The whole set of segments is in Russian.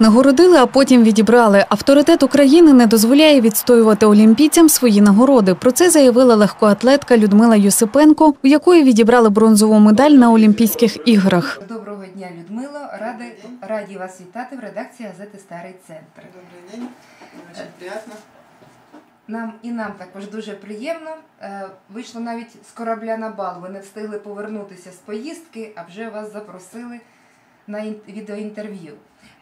Нагородили, а потім відібрали. Авторитет України не дозволяє відстоювати олімпійцям свої нагороди. Про це заявила легкоатлетка Людмила Юсипенко, у якої відібрали бронзову медаль на Олімпійських іграх. Доброго дня, Людмило. Ради, раді вас вітати в редакції газети Старий центр. Добрый день, очень приятно. Нам і нам також дуже приємно. Е, Вийшло навіть з корабля на бал. Ви не встигли повернутися з поїздки, а вже вас запросили на ін- відеоінтерв'ю.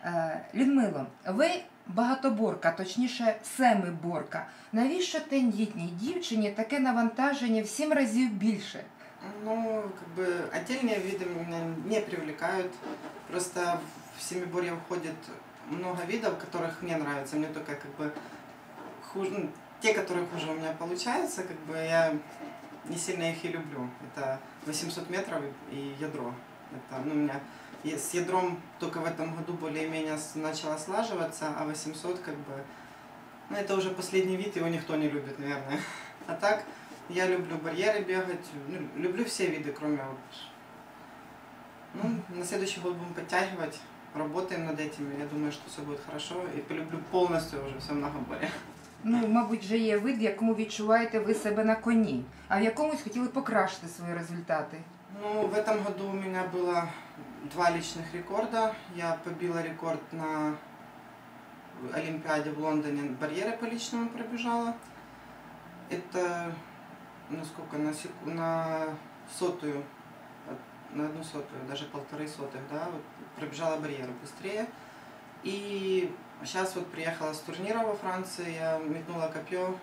Е, Людмило, ви багатоборка, точніше, семиборка. Навіщо тендітній дівчині таке навантаження в сім разів більше? Ну, как бы отдельные виды меня не привлекают. Просто в семиборье входит много видов, которых мне нравится. Мне только как бы хуже, ну, те, которые хуже у меня получаются, как бы я не сильно их и люблю. Это 800 метров и ядро. Это, ну, у меня и с ядром только в этом году более-менее с- начало слаживаться, а 800 как бы, ну это уже последний вид, его никто не любит, наверное. А так, я люблю барьеры бегать, ну, люблю все виды, кроме вот... Ну, на следующий год будем подтягивать, работаем над этим, я думаю, что все будет хорошо, и полюблю полностью уже все многоборье. Ну, мабуть, вже є вид, в якому відчуваєте ви себе на коні, а в якомусь хотіли покращити свої результати. Ну, в этом году у меня было два личных рекорда. Я побила рекорд на Олимпиаде в Лондоне, барьеры по личному пробежала. Это, ну сколько, на, секу- на сотую, от- на одну сотую, даже полторы сотых, да, вот пробежала барьеры быстрее. И сейчас вот приехала с турнира во Франции, я метнула копье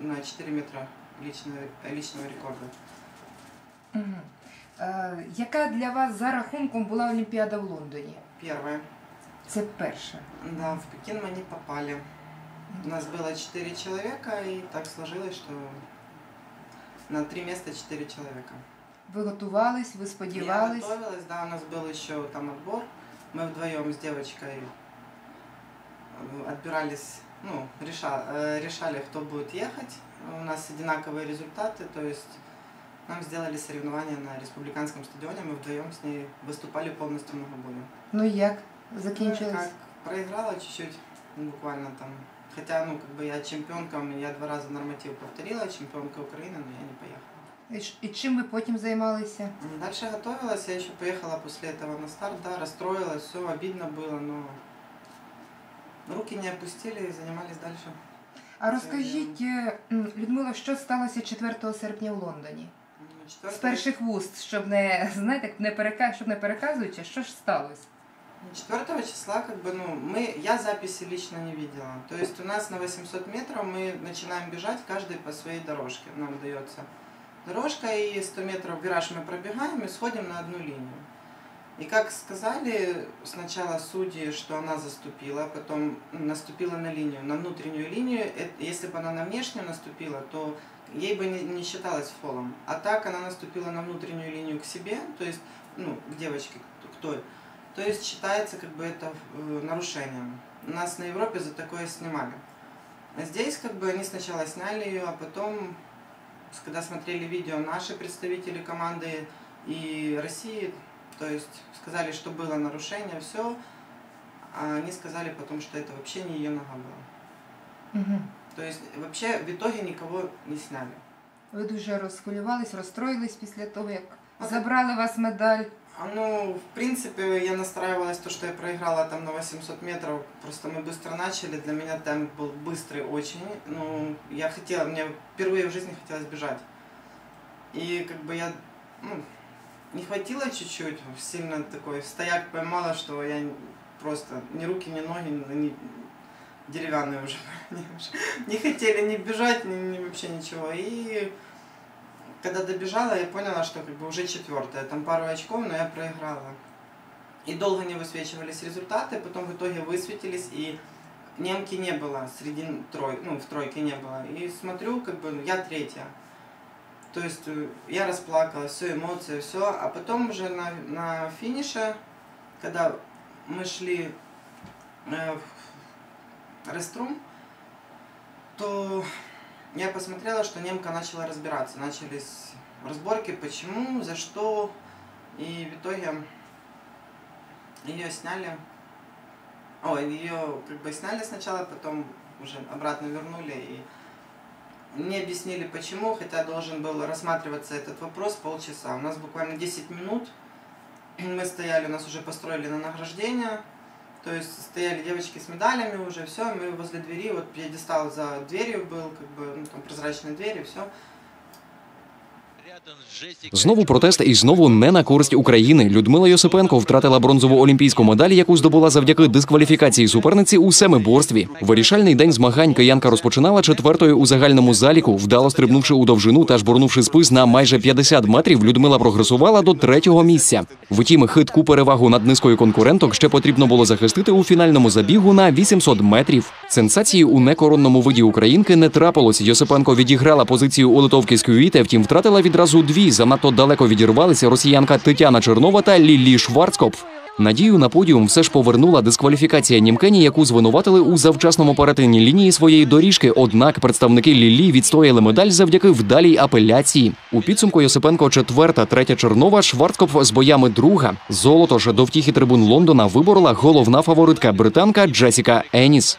на 4 метра личного, личного рекорда. Угу. Е, яка для вас за рахунком була Олімпіада в Лондоні? Первое. Це перша. Да, в Пекин мы не попали. У нас было четыре человека, и так сложилось, что на три места четыре человека. Ви готувались, ви Я сподівались. готовилась, да, у нас был еще там отбор. Мы вдвоем с девочкой э, отбирались, ну, реша- э, решали, кто будет ехать. У нас одинаковые результаты, то есть нам сделали соревнования на республиканском стадионе, мы вдвоем с ней выступали полностью многоборье. Ну і як Ну, закінчилось? как, проиграла чуть-чуть, ну, буквально там. Хотя, ну, как бы я чемпионка, я два раза норматив повторила, чемпионка Украины, но я не поехала. І, ш- і чим ви потім займалися? М, Дальше готовилась, я еще поехала после этого на старт, да, расстроилась, все обидно было, но руки не опустили и занимались дальше. А розкажіть, е, м, Людмила, що сталося 4 серпня в Лондоні? Ну, З перших вуст, щоб не знаєте, не перека... щоб не переказуючи, що ж сталося? 4 числа, как бы, ну, мы, я записи лично не видела. То есть у нас на 800 метров мы начинаем бежать, каждый по своей дорожке нам дается. Дорожка и 100 метров вираж мы пробегаем и сходим на одну линию. И как сказали сначала судьи, что она заступила, потом наступила на линию, на внутреннюю линию. Э, Если бы она на внешнюю наступила, то ей бы не, не считалось фолом. А так она наступила на внутреннюю линию к себе, то есть, ну, к девочке, к той. То есть считается как бы это э, нарушением. Нас на Европе за такое снимали. А здесь как бы они сначала сняли ее, а потом, когда смотрели видео наши представители команды и России, то есть сказали, что было нарушение, все, а они сказали потом, что это вообще не ее нога была. Угу. То есть вообще в итоге никого не сняли. Ви дуже розхвилювались, розстроїлись після того, як А забрали вас медаль. А, Ну, в принципе, я настраивалась, то, что я проиграла там на 800 метров, просто мы быстро начали, для меня темп был быстрый очень, ну, я хотела, мне впервые в жизни хотелось бежать. И как бы я, ну, не хватило чуть-чуть, сильно такой стояк поймала, что я просто ни руки, ни ноги, ни деревянные уже, не хотели ни бежать, ни, ни вообще ничего. И когда добежала, я поняла, что как бы уже четвертая, там пару очков, но я проиграла. И долго не высвечивались результаты, потом в итоге высветились, и немки не было среди трой, ну, в тройке не было. И смотрю, как бы, ну, я третья. То есть э, я расплакалась, все, эмоции, все. А потом уже на, на финише, когда мы шли э, в реструм, то я посмотрела, что немка начала разбираться. Начались разборки, почему, за что. И в итоге ее сняли. Ой, ее как бы сняли сначала, потом уже обратно вернули и не объяснили почему, хотя должен был рассматриваться этот вопрос полчаса. У нас буквально 10 минут. Мы стояли, нас уже построили на награждение. То есть стояли девочки с медалями уже, все, мы возле двери, вот пьедестал за дверью был, как бы, ну, там прозрачные двери, все. Знову протест і знову не на користь України. Людмила Йосипенко втратила бронзову олімпійську медаль, яку здобула завдяки дискваліфікації суперниці у семиборстві. Вирішальний день змагань киянка розпочинала четвертою у загальному заліку. Вдало стрибнувши у довжину та жбурнувши спис на майже 50 метрів, Людмила прогресувала до третього місця. Втім, хитку перевагу над низкою конкуренток ще потрібно було захистити у фінальному забігу на 800 метрів. Сенсації у некоронному виді українки не трапилось. Йосипенко відіграла позицію у литовки з Кюїте, втім втратила відразу дві. Занадто далеко відірвалися росіянка Тетяна Чернова та Лілі Шварцкопф. Надію на подіум все ж повернула дискваліфікація Німкені, яку звинуватили у завчасному перетині лінії своєї доріжки. Однак представники Лілі відстояли медаль завдяки вдалій апеляції. У підсумку Йосипенко четверта, третя Чернова, Шварцкопф з боями друга. Золото ж до втіхи трибун Лондона виборола головна фаворитка британка Джесіка Еніс.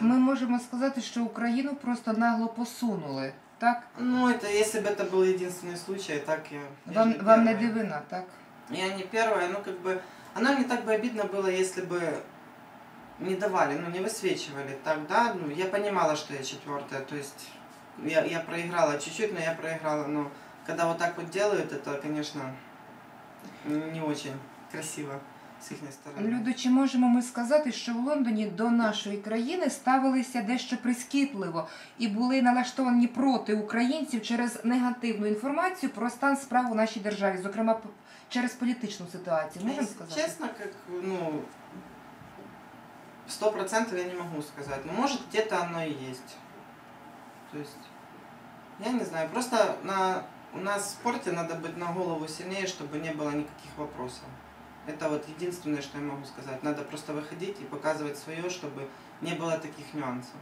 Ми можемо сказати, що Україну просто нагло посунули. Так? Ну, это если бы это был единственный случай, так я... я Вам, же вам не дивина, так? Я не первая, ну как бы... Оно не так бы обидно было, если бы не давали, ну не высвечивали. Тогда, ну, я понимала, что я четвертая, то есть я, я проиграла чуть-чуть, но я проиграла, но когда вот так вот делают, это, конечно, не очень красиво с их стороны. Люди, чи можемо ми сказати, що в Лондоні до нашої країни ставилися дещо прискіпливо і були налаштовані проти українців через негативну інформацію про стан справ у нашій державі, зокрема п- через політичну ситуацію. Можемо Если сказати? Честно, как, ну, сто процентов я не могу сказать. Но может где-то оно и есть. То есть, я не знаю. Просто на, у нас в спорте надо быть на голову сильнее, чтобы не было никаких вопросов. Это вот единственное, что я могу сказать. Надо просто выходить и показывать свое, чтобы не было таких нюансов.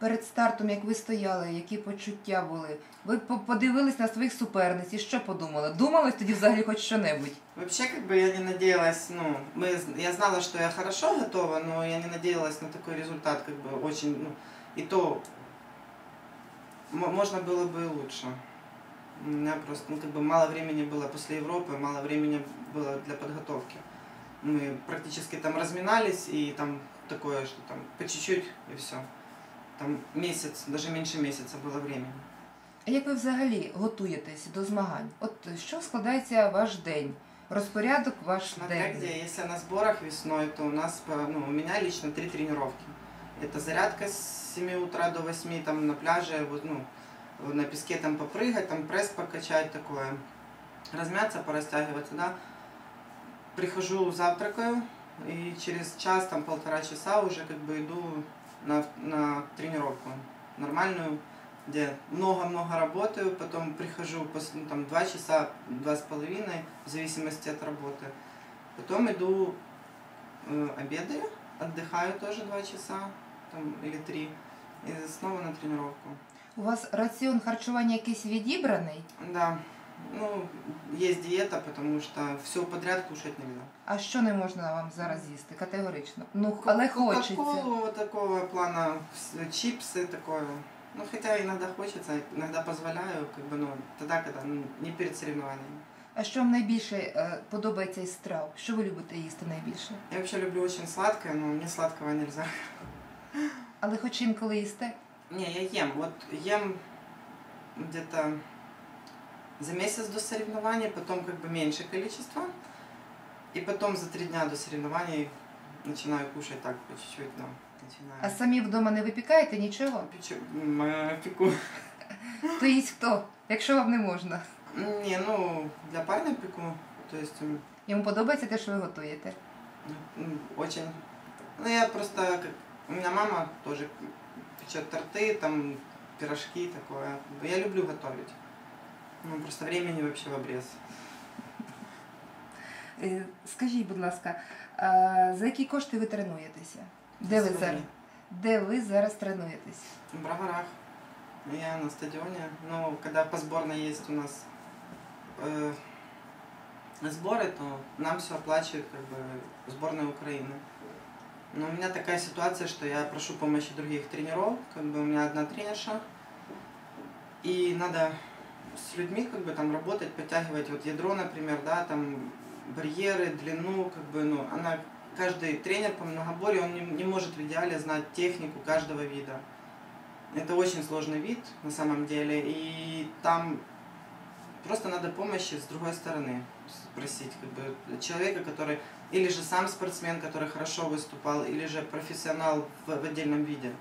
Перед стартом, як ви стояли, які почуття були? Ви по- подивились на своїх суперниць і що подумали? Думали тоді взагалі хоч що-небудь? Вообще, как бы я не надеялась, ну, мы, я знала, что я хорошо готова, но я не надеялась на такой результат, как бы очень, ну, и то м- можно было бы и лучше. У меня просто, ну, как бы мало времени было после Европы, мало времени было для подготовки. Мы практически там разминались, и там такое, что там по чуть-чуть, и все. Там месяц, даже меньше месяца было времени. А як ви взагалі готуєтесь до змагань? От що складається ваш день? Розпорядок ваш Смотря день. где. Если на сборах весной, то у нас, по- ну, у меня лично три тренировки. Это зарядка с 7 утра до 8 там на пляже, вот, ну, на песке там попрыгать, там пресс покачать такое. Размяться, порастягиваться, да. Прихожу, завтракаю, и через час, там полтора часа уже как бы иду на, на тренировку нормальную, где много-много работаю, потом прихожу после, ну, там, два часа, два с половиной, в зависимости от работы. Потом иду, э, обедаю, отдыхаю тоже два часа там, или три, и снова на тренировку. У вас раціон харчування якийсь відібраний? Да, Ну, є дієта, тому що все подряд кушати не можна. А що не можна вам зараз їсти? Категорично. Ну, але хочеться. Кока-колу такого плана, чіпси такого. Ну, хоча іноді хочеться, іноді дозволяю, как бы, ну, тоді, коли ну, не перед соревнованиями. А що вам найбільше е, подобається із страв? Що ви любите їсти найбільше? Я взагалі люблю дуже сладке, але мені сладкого не можна. Але хоч інколи їсте? Ні, я ем. їм. От їм ем десь за месяц до соревнований, потом как бы меньше количество. И потом за три дня до соревнований начинаю кушать так по чуть-чуть, да. А Начинаю. самі вдома не випікаєте нічого? Печу- м, э, пеку. То їсть хто, якщо вам не можна. Не, ну, для парня пеку. То есть м, Йому подобається те, що ви готуєте. м, очень... Ну, я просто... как- У меня мама тоже печет торты, там, пирожки, такое. Я люблю готовить. Ну, просто времени вообще в обрез. Е, Скажіть, будь ласка, а за які кошти ви тренуєтеся? Де ви Сьогодні. зараз? Де ви зараз тренуєтесь? В Броварах. Я на стадионе. Ну, когда по сборной есть у нас э, сборы, то нам все оплачивает как бы сборная Украины. Но у меня такая ситуация, что я прошу помощи других тренеров, как бы у меня одна тренерша, и надо с людьми как бы там работать, подтягивать вот ядро, например, да, там барьеры, длину, как бы, ну, она, каждый тренер по многоборью, он не, не может в идеале знать технику каждого вида. Это очень сложный вид на самом деле, и там просто надо помощи с другой стороны спросить, как бы человека, который или же сам спортсмен, который хорошо выступал, или же профессионал в, в отдельном виде.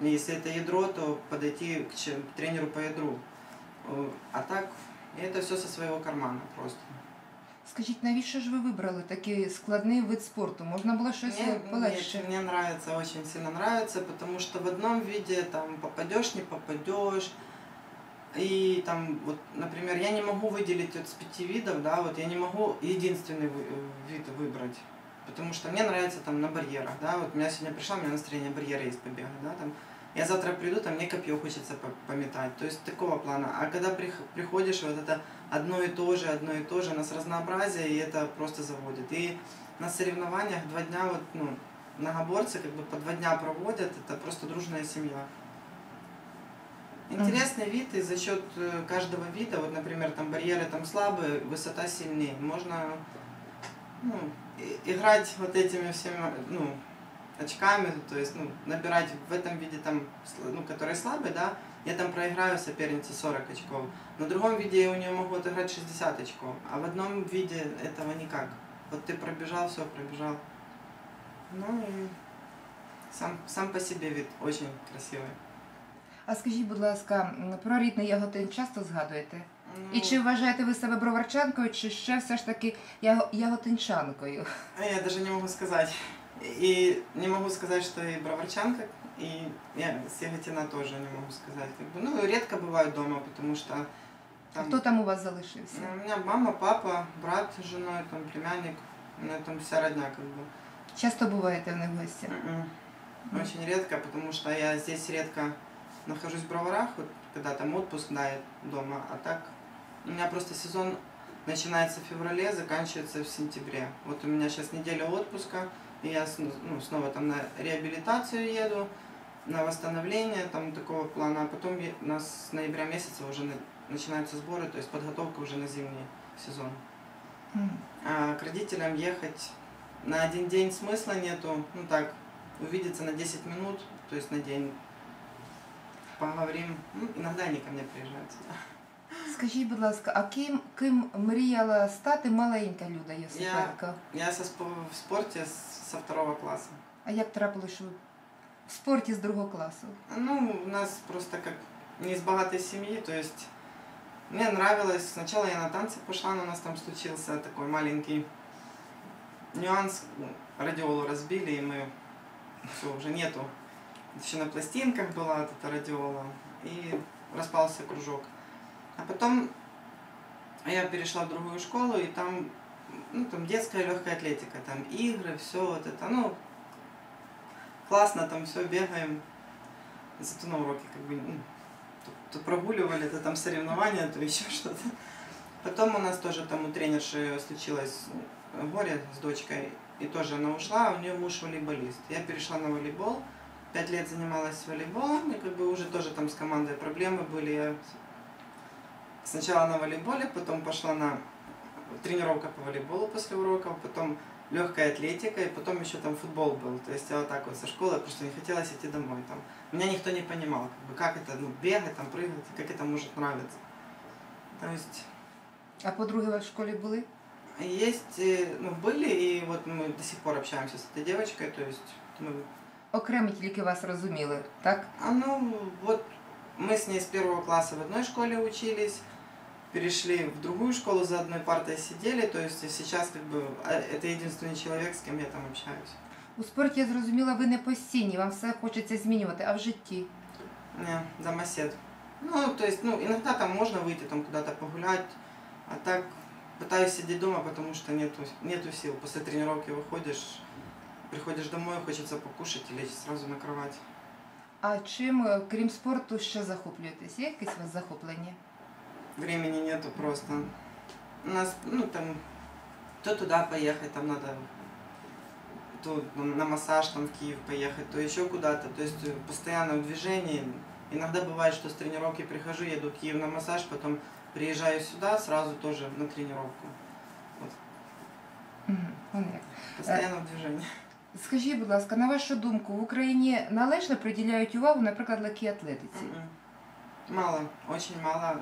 Если это ядро, то подойти к тренеру по ядру. А так, это все со своего кармана просто. Скажіть, навіщо ж ви вибрали такий складний вид спорту? Можна було щось Мне, полегше? мне, мне нравится, очень сильно нравится, потому что в одном виде там попадешь, не попадешь. И там, вот, например, я не могу выделить вот с пяти видов, да, вот я не могу единственный вы- э, вид выбрать. Потому что мне нравится там на барьерах, да, вот у меня сегодня пришла, у меня настроение барьеры есть побега, да, там. Я завтра приду, там мне копье хочется по- пометать, то есть такого плана. А когда прих- приходишь, вот это одно и то же, одно и то же, у нас разнообразие, и это просто заводит. И на соревнованиях два дня, вот, ну, многоборцы как бы по два дня проводят, это просто дружная семья. Интересный вид, и за счет э, каждого вида, вот, например, там барьеры там слабые, высота сильнее, можно ну, играть вот этими всеми, ну, очками, то есть, ну, набирать в этом виде там, сл- ну, который слабый, да, я там проиграю сопернице 40 очков. На другом виде я у нее могу отыграть 60 очков, а в одном виде этого никак. Вот ты пробежал, все, пробежал. Ну и сам, сам по себе вид очень красивый. А скажіть, будь ласка, м, про рідний Яготин часто згадуєте? Ну, І чи вважаєте ви себе броварчанкою, чи ще все ж таки яго- яготинчанкою? А Я даже не могу сказать. И не могу сказать, что и броварчанка, и я с Яготина тоже не могу сказать. Как бы, ну, редко бываю дома, потому что А там... Хто там у вас залишився? Ну, У меня мама, папа, брат с женой, там племянник. У меня там вся родня как бы. Часто в них в гостях? М-м. Очень редко, потому что я здесь редко нахожусь в Броварах, вот, когда там отпуск, да, я дома, а так у меня просто сезон начинается в феврале, заканчивается в сентябре. Вот у меня сейчас неделя отпуска, я сн- ну, снова там на реабилитацию еду, на восстановление там такого плана, а потом у нас с ноября месяца уже на- начинаются сборы, то есть подготовка уже на зимний сезон. А к родителям ехать на один день смысла нету. Ну так, увидеться на 10 минут, то есть на день. Поговорим. Ну, иногда они ко мне приезжают сюда. Скажіть, будь ласка, а ким, ким мріяла стати маленька Люда Йосипенко? Я со спо- в спорте с- со второго класса. А як трапилось, що ви в спорті з другого класу? Ну, у нас просто как не из богатой семьи, то есть мне нравилось. Сначала я на танцы пошла, но у нас там случился такой маленький нюанс. Ну, Радиолу разбили, и мы все, уже нету. Еще на пластинках была вот эта радиола, и распался кружок. А потом я перешла в другую школу, и там, ну, там детская легкая атлетика, там игры, все вот это, ну, классно, там все бегаем. Зато на уроке как бы ну, то, то прогуливали, то там соревнования, то еще что-то. Потом у нас тоже там у тренерши случилось ну, горе с дочкой, и тоже она ушла, а у нее муж волейболист. Я перешла на волейбол, пять лет занималась волейболом, и как бы уже тоже там с командой проблемы были. Я сначала на волейболе, потом пошла на тренировка по волейболу после уроков, потом легкая атлетика, и потом еще там футбол был. То есть я вот так вот со школы просто не хотелось идти домой. Там. Меня никто не понимал, как, бы, как это, ну, бегать, там, прыгать, как это может нравиться. То есть А подруги ви в школі були? есть, э, ну, были, и вот мы до сих пор общаемся с этой девочкой, то есть мы Окремі тільки вас розуміли, так? А ну вот мы с ней с первого класса в одной школе учились, перешли в другую школу, за одной партой сидели, то есть и сейчас как бы а, это единственный человек, с кем я там общаюсь. У спорті я зрозуміла, ви не постійні, вам все хочеться змінювати, а в житті. Не, домосед. Ну, то есть, ну, иногда там можно выйти там куда-то погулять, а так пытаюсь сидеть дома, потому что нету, нету сил. После тренировки выходишь, приходишь домой, хочется покушать и лечь сразу на кровать. А чим, е, крім спорту, ще захоплюєтесь? Є якесь у вас захоплення? Времени нету просто. У нас, ну, там, то туда поехать, там надо то на массаж там в Киев поехать, то еще куда-то. То есть э, постоянно в движении. Иногда бывает, что с тренировки прихожу, еду в Киев на массаж, потом приезжаю сюда, сразу тоже на тренировку. Мгм, он як. Постоянно в движении. Скажіть, будь ласка, на вашу думку, в Україні належно приділяють увагу, наприклад, легкій атлетиці? Мгм. Мало, очень мало.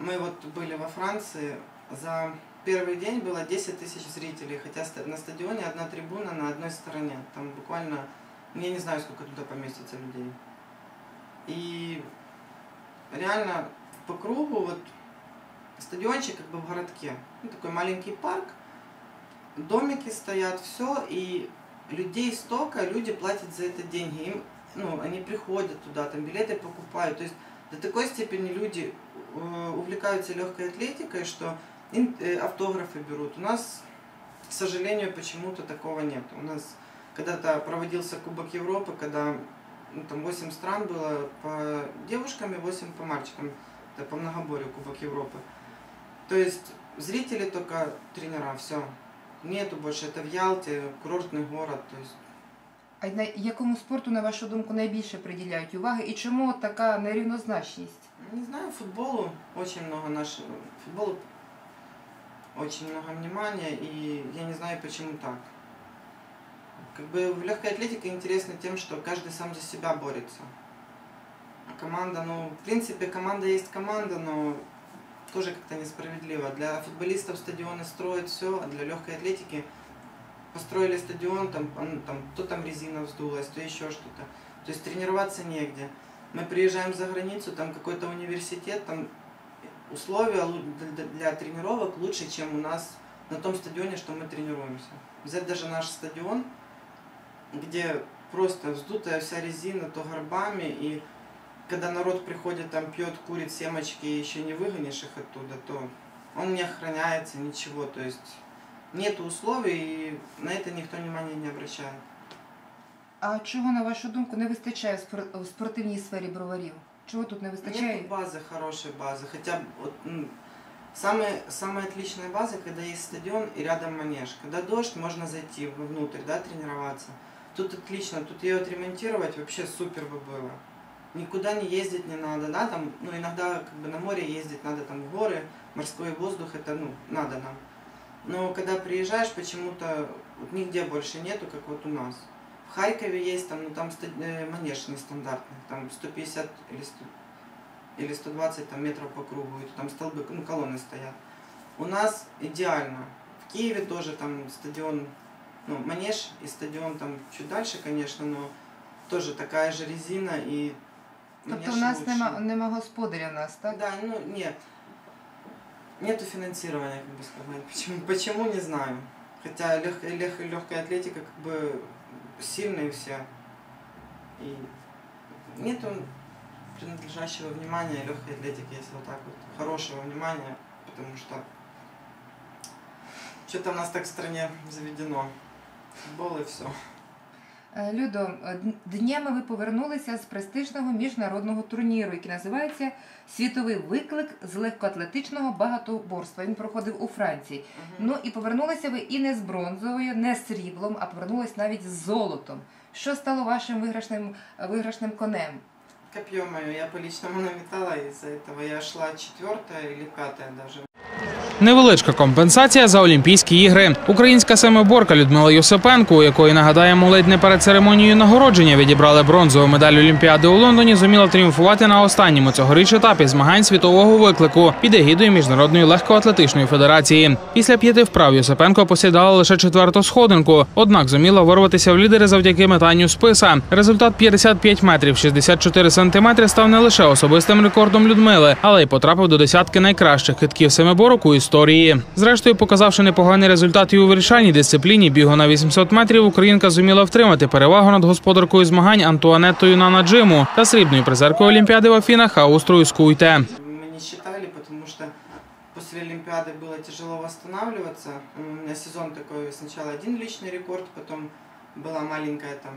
Мы вот были во Франции, за первый день было 10 тысяч зрителей, хотя ста- на стадионе одна трибуна на одной стороне. Там буквально, ну, я не знаю, сколько туда поместится людей. И реально по кругу вот стадиончик как бы в городке. Ну, такой маленький парк, домики стоят, все, и людей столько, люди платят за это деньги. Им, ну, они приходят туда, там билеты покупают. То есть до такой степени люди э, увлекаются легкой атлетикой, что э, автографы берут. У нас, к сожалению, почему-то такого нет. У нас когда-то проводился Кубок Европы, когда ну, там 8 стран было по девушкам и 8 по мальчикам. Это по многоборью Кубок Европы. То есть зрители только тренера, все Нету больше. Это в Ялте, курортный город. То есть А на якому спорту, на вашу думку, найбільше приділяють уваги і чому от така нерівнозначність? Не знаю, футболу очень много нашего. Футболу очень много внимания, и я не знаю, почему так. Как бы в легкой атлетике интересно тем, что каждый сам за себя борется. А команда, ну, в принципе, команда есть команда, но тоже как-то несправедливо. Для футболистов стадионы строят все, а для легкой атлетики построили стадион, там, он- там, то там резина вздулась, то еще что-то. То есть тренироваться негде. Мы приезжаем за границу, там какой-то университет, там условия для тренировок лучше, чем у нас на том стадионе, что мы тренируемся. Взять даже наш стадион, где просто вздутая вся резина, то горбами, и когда народ приходит, там пьет, курит семечки, и еще не выгонишь их оттуда, то он не охраняется, ничего, то есть нет условий, и на это никто внимания не обращает. А чого, на вашу думку, не вистачає в спор- в спортивній сфері броварів? Чого тут не вистачає? Нет базы, хорошей базы. Хотя бы вот, м, самая, самая отличная база, когда есть стадион и рядом манеж. Когда дождь, можно зайти внутрь, да, тренироваться. Тут отлично, тут ее отремонтировать вообще супер бы было. Никуда не ездить не надо, да, там, ну, иногда как бы на море ездить надо, там, в горы, морской воздух, это, ну, надо нам. Но когда приезжаешь, почему-то вот нигде больше нету, как вот у нас. В Харькове есть там, ну там э, манеж нестандартный, там 150 или 100, или 120 там, метров по кругу, и там столбы, ну колонны стоят. У нас идеально. В Киеве тоже там стадион, ну манеж и стадион там чуть дальше, конечно, но тоже такая же резина и Тобто в нас нема, нема господаря нас, так? Да, ну нет. Нету финансирования, как бы сказать. Почему, почему не знаю. Хотя легкая, легкая, легкая атлетика как бы сильные все. И нету принадлежащего внимания легкой атлетики, если вот так вот. Хорошего внимания, потому что что-то у нас так в стране заведено. Футбол и все. Е, Людо, е, днями ви повернулися з престижного міжнародного турніру, який називається Світовий виклик з легкоатлетичного багатоборства. Він проходив у Франції. Ну і повернулися ви і не з бронзовою, не з сріблом, а повернулись навіть з золотом. Що стало вашим виграшним, виграшним конем? Копье мое я по личному наметала, из-за этого я шла четвертая или пятая даже. Невеличка компенсація за Олімпійські ігри. Українська семиборка Людмила Йосипенко, у якої нагадаємо ледь не перед церемонією нагородження відібрали бронзову медаль Олімпіади у Лондоні, зуміла тріумфувати на останньому цьогоріч етапі змагань світового виклику під егідою міжнародної легкоатлетичної федерації. Після п'яти вправ Йосипенко посідала лише четверту сходинку, однак зуміла вирватися в лідери завдяки метанню списа. Результат 55 метрів 64 сантиметри став не лише особистим рекордом Людмили, але й потрапив до десятки найкращих китків семиборок у історії. Зрештою, показавши непоганий результат і у вирішальній дисципліні бігу на 800 метрів, Українка зуміла втримати перевагу над господаркою змагань Антуанеттою Нанаджиму та срібною призеркою Олімпіади в Афінах Аустрою Скуйте. Мы не считали, потому что после Олимпиады было тяжело восстанавливаться. У меня сезон такой, сначала один личный рекорд, потом была маленькая там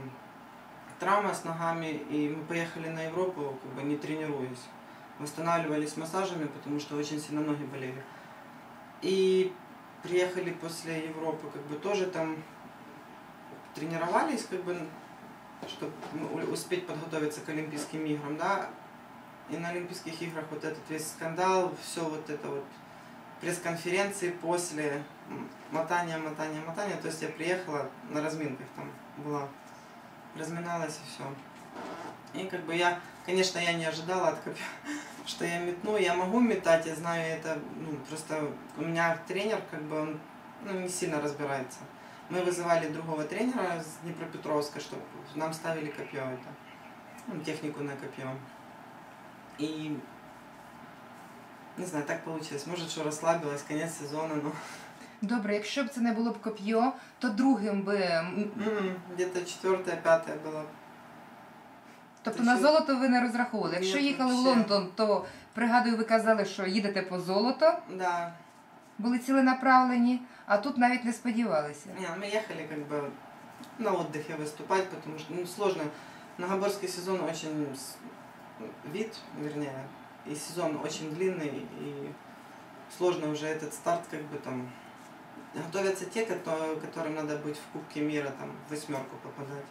травма с ногами, и мы поехали на Европу, как бы не тренируясь. Восстанавливались массажами, потому что очень сильно ноги болели. И приехали после Европы, как бы тоже там тренировались, как бы, чтобы успеть подготовиться к Олимпийским играм, да. И на Олимпийских играх вот этот весь скандал, все вот это вот пресс-конференции после мотания, мотания, мотания. То есть я приехала на разминках там была, разминалась и все. И как бы я, конечно, я не ожидала от копья, что я метну. Я могу метать, я знаю это, ну, просто у меня тренер, как бы он ну, не сильно разбирается. Мы вызывали другого тренера с Днепропетровска, чтобы нам ставили копье это, ну, технику на копье. И не знаю, так получилось. Может, що розслабилась, конец сезону, ну. Добре, якщо б це не було б коп'йо, то другим би. м, М, Где-то четвертое, пятое было. Тобто Ти на що? золото ви не розраховували. Якщо Ні, їхали в вообще. Лондон, то пригадую, ви казали, що їдете по золото, Да. були ціленаправлені, а тут навіть не сподівалися. Не, мы ехали как бы на отдыхе выступать, потому что ну, сложно. Многоборский сезон очень с- вид, вернее, и сезон очень длинный, и сложно уже этот старт как бы там готовятся те, кто- которым надо быть в Кубке мира, там, в восьмерку попадать.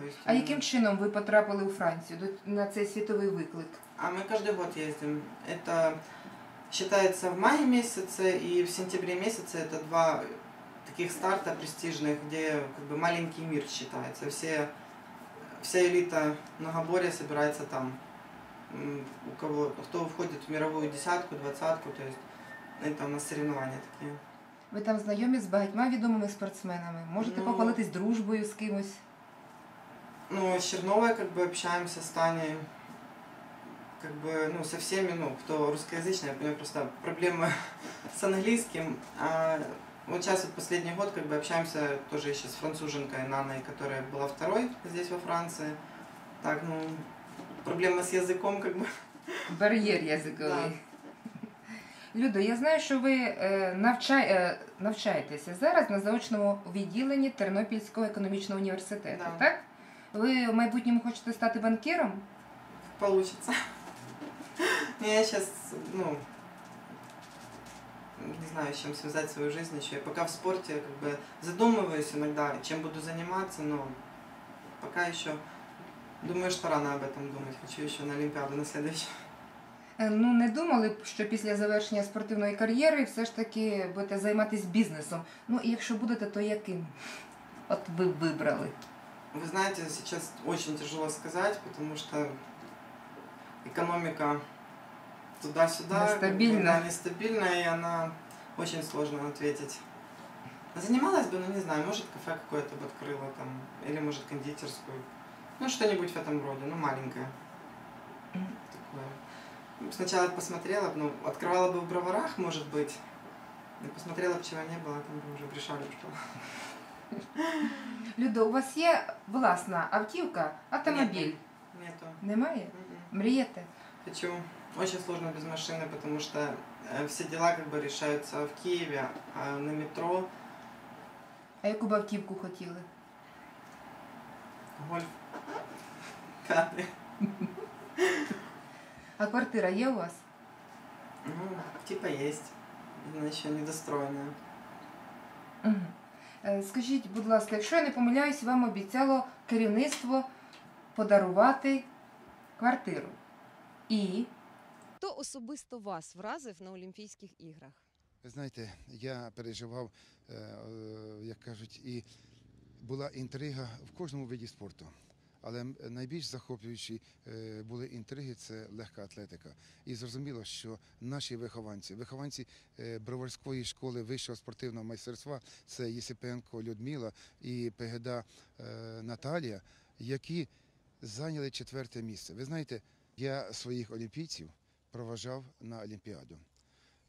То есть, А м, яким чином ви потрапили у Францію до- на цей світовий виклик? А мы каждый год ездим. Это считается в мае месяце и в сентябре месяце. Это два таких старта престижных, где как бы маленький мир считается. Все, вся элита многоборья собирается там. М, У кого, кто входит в мировую десятку, двадцатку, то есть это у нас соревнования такие. Ви там знайомі з багатьма відомими спортсменами. Можете Ну. похвалитись дружбою з кимось. Ну, с Черновой как бы общаемся с Таней, как бы, ну, со всеми, ну, кто русскоязычный, у меня просто проблемы с английским. А вот сейчас вот последний год как бы общаемся тоже еще с француженкой Наной, которая была второй здесь во Франции. Так, ну, проблема с языком как бы. Бар'єр язиковий. Людо, я знаю, що ви е, навчай, е, навчаєтеся зараз на заочному відділенні Тернопільського економічного університету, Да. так? Ви в майбутньому хочете стати банкіром? Получится. Я сейчас, ну, не знаю, с чем связать свою жизнь еще. Я пока в спорте как бы задумываюсь иногда, чем буду заниматься, но пока еще думаю, что рано об этом думать. Хочу еще на Олимпиаду на следующую. Е, Ну, не думали б, що після завершення спортивної кар'єри все ж таки будете займатися бізнесом. Ну, і якщо будете, то яким? От ви б вибрали. Вы знаете, сейчас очень тяжело сказать, потому что экономика туда-сюда Нестабильна. да, нестабильная, и она очень сложно ответить. Занималась бы, ну не знаю, может кафе какое-то бы открыла там, или может кондитерскую. Ну что-нибудь в этом роде, ну маленькое. Такое. Ну, Сначала посмотрела, бы, ну, открывала бы в броварах, может быть. И посмотрела бы, чего не было, там бы уже решали, что. Людо, у вас є власна автівка, автомобіль? Нету. Немає? Мгм. Мрієте? Хочу. Очень сложно без машины, потому что э, все дела как бы решаются в Киеве, а на метро А яку б автівку хотіли? гольф. Кады. А квартира є у вас? Ну, типа есть. Она еще недостроенная. Мгм. Е, Скажіть, будь ласка, якщо я не помиляюсь, вам обіцяло керівництво подарувати квартиру. І Хто особисто вас вразив на Олімпійських іграх? Ви знаєте, я переживав, е, е, як кажуть, і була інтрига в кожному виді спорту. Але найбільш захоплюючі е, були інтриги це легка атлетика. І зрозуміло, що наші вихованці, вихованці е, Броварської школи вищого спортивного майстерства, це Єсипенко Людмила і Пегеда е, Наталія, які зайняли четверте місце. Ви знаєте, я своїх олімпійців проважав на Олімпіаду.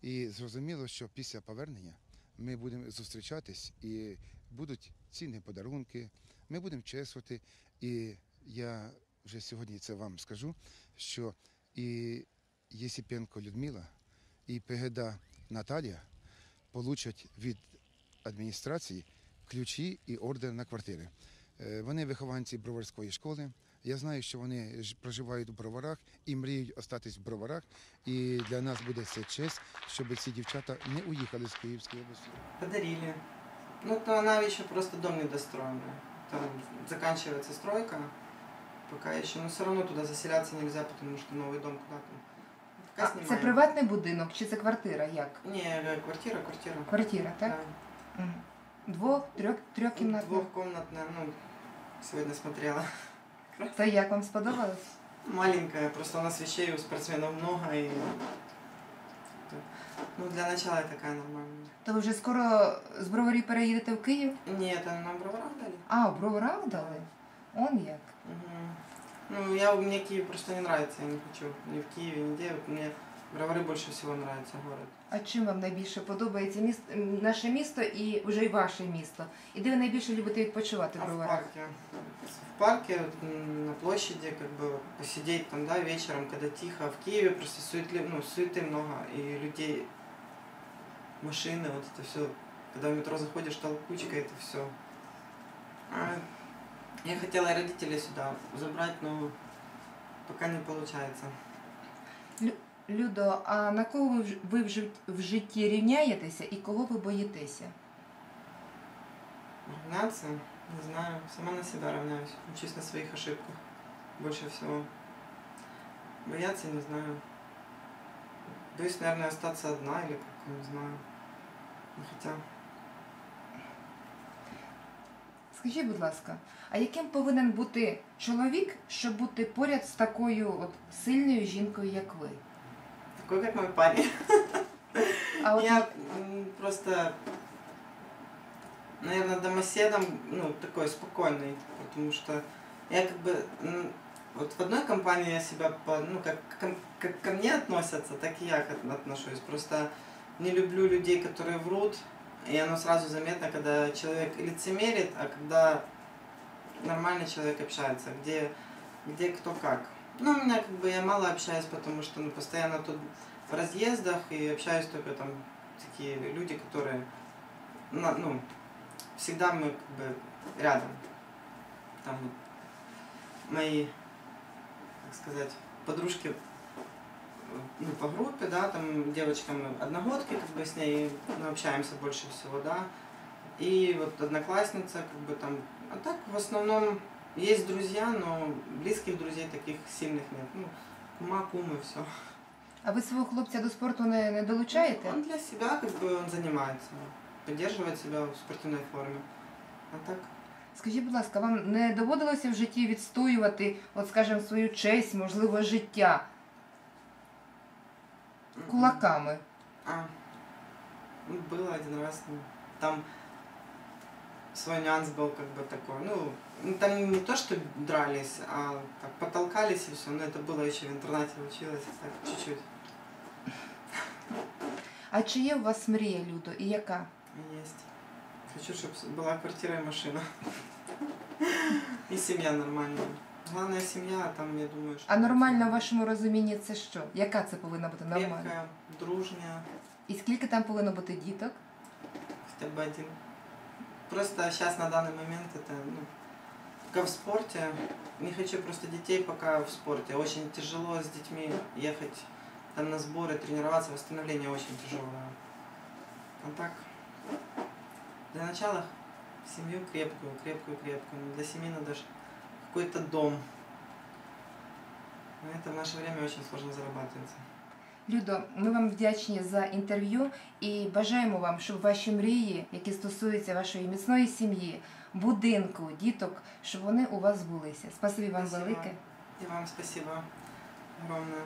І зрозуміло, що після повернення ми будемо зустрічатись і будуть цінні подарунки, ми будемо чесувати. І я вже сьогодні це вам скажу, що і Єсіпенко Людмила, і Пегеда Наталія получать від адміністрації ключі і ордер на квартири. Е, Вони вихованці Броварської школи. Я знаю, що вони проживають у броварах і мріють остатись в броварах. І для нас буде це честь, щоб ці дівчата не уїхали з Київської області. Подарили. Ну, то она еще просто дом недостроенный. Там заканчивается стройка пока еще. Но все равно туда заселяться нельзя, потому что новый дом куда-то. А, це приватний будинок чи це квартира? Як? Не, э, квартира, квартира. Квартира, так? Да. Двох, трьох, трьохкімнатна. Двухкомнатная, ну, сегодня смотрела. Та як вам сподобалось? Маленькая, просто у нас вещей у спортсменов много и... Ну, для начала такая нормальная. То ви вже скоро з броварів переїдете в Київ? Нет, а нам броварах дали. А, в броварах дали? Он як? Мгм. Ну, я, мне Киев просто не нравится, я не хочу ни в Киеве, нигде. Вот Мне Бровары больше всего нравится город. А чим вам найбільше подобається міст... м, наше місто і вже й ваше місто? І де ви найбільше любите відпочивати в А в броварах? парке? В парке, м, на площади, как бы посидеть там, да, вечером, когда тихо. В Киеве просто суетли, ну, суеты много, и людей, машины, вот это все. Когда в метро заходишь, толкучка, это все. я хотела и родителей сюда забрать, но пока не получается. Людо, а на кого ви в- ви в жит- в житті рівняєтеся і кого ви боїтеся? Равняться? Не знаю. Сама на себя равняюсь. Учусь на своих ошибках. Больше всего. Бояться не знаю. Боюсь, наверное, остаться одна или как, не знаю. Ну, Хотя, Скажіть, будь ласка, а яким повинен бути чоловік, щоб бути поряд з такою от сильною жінкою, як ви? такой, как мой парень. А от Я м, просто, наверное, домоседом, ну, такой спокойный, потому что я как бы, м, вот в одной компании я себя, по- ну, как, ко- как ко мне относятся, так и я к- отношусь. Просто не люблю людей, которые врут, и оно сразу заметно, когда человек лицемерит, а когда нормальный человек общается, где, где кто как. Ну, у меня как бы я мало общаюсь, потому что ну, постоянно тут в разъездах и общаюсь только там такие люди, которые, на- ну, всегда мы как бы рядом. Там вот мои, как сказать, подружки ну, по группе, да, там девочка мы одногодки, как бы с ней ну, общаемся больше всего, да. И вот одноклассница, как бы там, а так в основном есть друзья, но близких друзей таких сильных нет. Ну, кума, кумы, все. а ви свого хлопця до спорту не, не долучаєте? Он для себя, как бы, он занимается, поддерживает себя в спортивной форме. А так, Скажіть, будь ласка, вам не доводилося в житті відстоювати, от скажімо, свою честь, можливо, життя кулаками? А, ну, было один раз, ну, там свой нюанс был как бы такой, ну, ну, там не то, что дрались, а так потолкались и все, но это было еще в интернате училась, так, чуть-чуть А чи є у вас мрія, Людо, і яка? есть. Хочу, чтобы была квартира и машина. И семья нормальная. Главное семья, а там, я думаю, что... А нормально в вашому розумінні це що? Яка це повинна бути нормальна? Крепкая, дружная, І скільки там повинно бути діток? хотя бы один. Просто сейчас на данный момент это, ну, пока в спорте. Не хочу просто детей пока в спорте. Очень тяжело с детьми ехать там на сборы, тренироваться, восстановление очень тяжелое. А так, для начала семью крепкую, крепкую, крепкую. Но Для семьи надо ж какой-то дом. На это в наше время очень сложно зарабатывается. Людо, ми вам вдячні за інтерв'ю і бажаємо вам, щоб ваші мрії, які стосуються вашої міцної сім'ї, будинку, діток, щоб вони у вас збулися. Спасибі вам Спасибо. велике. І вам спасибо огромное.